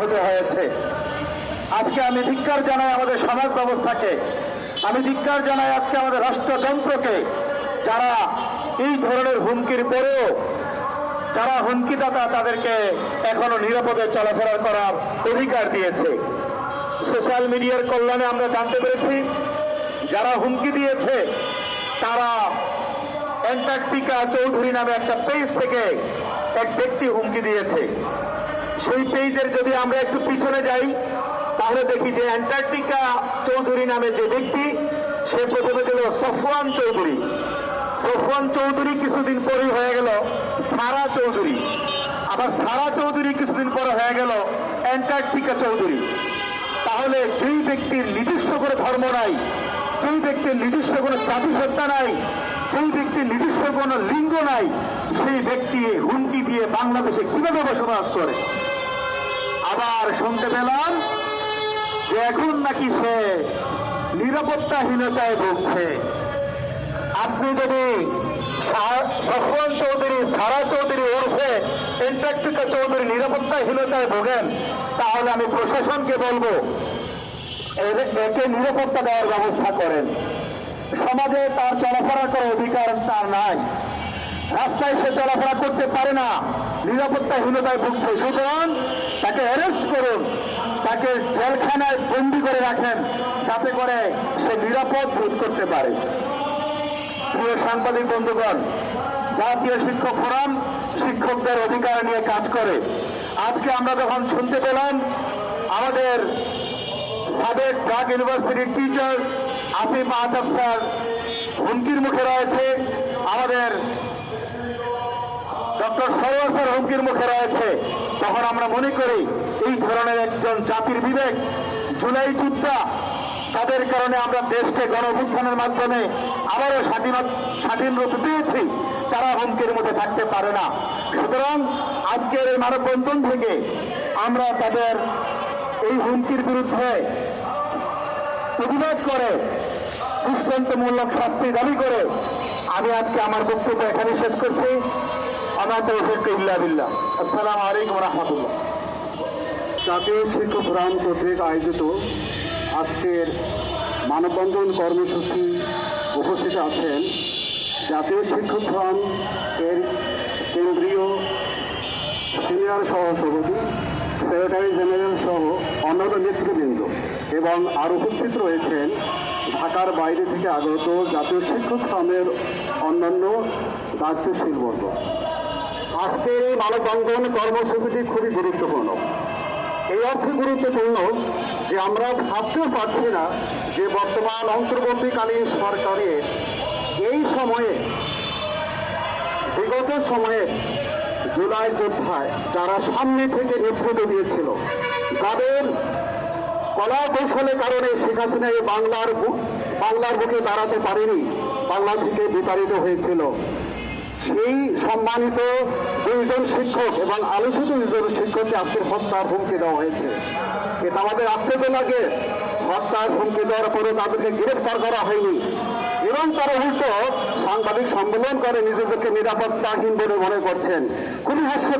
হতে হয়েছে। আজকে আমি ধিক্কার জানাই আমাদের সমাজ ব্যবস্থাকে। আমি ধিক্কার জানাই আজকে আমাদের রাষ্ট্রযন্ত্রকে, যারা এই ধরনের হুমকির পরেও, যারা হুমকিদাতা তাদেরকে এখনও নিরাপদে চলাফেরা করার অধিকার দিয়েছে। সোশ্যাল মিডিয়ার কল্যাণে আমরা জানতে পেরেছি, যারা হুমকি দিয়েছে, তারা অ্যান্টার্কটিকা চৌধুরী নামে একটা পেজ থেকে এক ব্যক্তি হুমকি দিয়েছে। সেই পেজের যদি আমরা একটু পিছনে যাই, তাহলে দেখি যে অ্যান্টার্কটিকা চৌধুরী নামে যে ব্যক্তি, সে প্রথমে ছিল সফওয়ান চৌধুরী। সফওয়ান চৌধুরী কিছুদিন পরে হয়ে গেল সারা চৌধুরী। আবার সারা চৌধুরী কিছুদিন পরে হয়ে গেল অ্যান্টার্কটিকা চৌধুরী। তাহলে যেই ব্যক্তির নিজস্ব কোনো ধর্ম নাই, যেই ব্যক্তির নিজস্ব কোনো জাতিসত্তা নাই, যেই ব্যক্তির নিজস্ব কোনো লিঙ্গ নাই, সেই ব্যক্তি হুমকি দিয়ে বাংলাদেশে কীভাবে বসবাস করে? আবার শুনতে পেলাম যে এখন নাকি সে নিরাপত্তাহীনতায় ভুগছে। আপনি যদি সা- সফওয়ান চৌধুরী, সারা চৌধুরী ওরফে এন্টার্কটিকা চৌধুরী নিরাপত্তাহীনতায় ভোগেন, তাহলে আমি প্রশাসনকে বলব একে নিরাপত্তা দেওয়ার ব্যবস্থা করেন। সমাজে তার চলাফেরা করার অধিকার তার নাই। রাস্তায় সে চলাফেরা করতে পারে না, নিরাপত্তাহীনতায় ভুগছে। সুতরাং তাকে অ্যারেস্ট করুন। তাকে জেলখানায় বন্দি করে রাখেন, যাতে করে সে নিরাপদ বোধ করতে পারে। প্রিয় সাংবাদিক বন্ধুগণ, জাতীয় শিক্ষক ফোরাম শিক্ষকদের অধিকার নিয়ে কাজ করে। আজকে আমরা যখন শুনতে পেলাম, আমাদের সাবেক ব্রাক ইউনিভার্সিটির টিচার আসিফ আহতাব স্যার হুমকির মুখে রয়েছে, আমাদের ডক্টর সরোয়ার স্যার হুমকির মুখে রয়েছে। তখন আমরা মনে করি এই ধরনের একজন জাতির বিবেক, জুলাই যুদ্ধা যাদের কারণে আমরা দেশকে গণঅভ্যুত্থানের মাধ্যমে আবারও স্বাধীন স্বাধীন রূপ দিয়েছি, তারা হুমকির মধ্যে থাকতে পারে না। সুতরাং আজকের এই মানববন্ধন থেকে আমরা তাদের এই হুমকির বিরুদ্ধে প্রতিবাদ করে দৃষ্টান্তমূলক শাস্তি দাবি করে আমি আজকে আমার বক্তব্য এখানে শেষ করছি। ইল্লা বিল্লাহ। জাতীয় শিক্ষক কর্তৃক আয়োজিত আজকের মানববন্ধন কর্মসূচি উপস্থিত আছেন জাতীয় শিক্ষক ফোরাম এর কেন্দ্রীয় সিনিয়র সহসভাপতি, সেক্রেটারি জেনারেল সহ অন্যান্য নেতৃবৃন্দ এবং আর উপস্থিত রয়েছেন ঢাকার বাইরে থেকে আগত জাতীয় শিক্ষক ফোরামের অন্যান্য দায়িত্বশীল বর্গ আজকের এই মানববন্ধন কর্মসূচিটি খুবই গুরুত্বপূর্ণ। এই অর্থে গুরুত্বপূর্ণ যে আমরা ভাবতেও পারছি না যে বর্তমান অন্তর্বর্তীকালীন সরকারের এই সময়ে, বিগত সময়ে জুলাই যোদ্ধায় যারা সামনে থেকে নেতৃত্ব দিয়েছিল, তাদের কলা কৌশলের কারণে শেখ হাসিনা এই বাংলার বাংলার বুকে দাঁড়াতে পারেনি, বাংলা থেকে বিতাড়িত হয়েছিল। সেই সম্মানিত দুইজন শিক্ষক এবং আলোচিত দুইজন শিক্ষককে আজকে হত্যার হুমকি দেওয়া হয়েছে। এটা আমাদের আশ্চর্য লাগে। হত্যার হুমকি দেওয়ার পরে তাদেরকে গ্রেফতার করা হয়নি। এবং তারা উল্টো সাংবাদিক সম্মেলন করে, নিজেদেরকে নিরাপত্তাহীন বলে মনে করছেন। খুবই হাস্য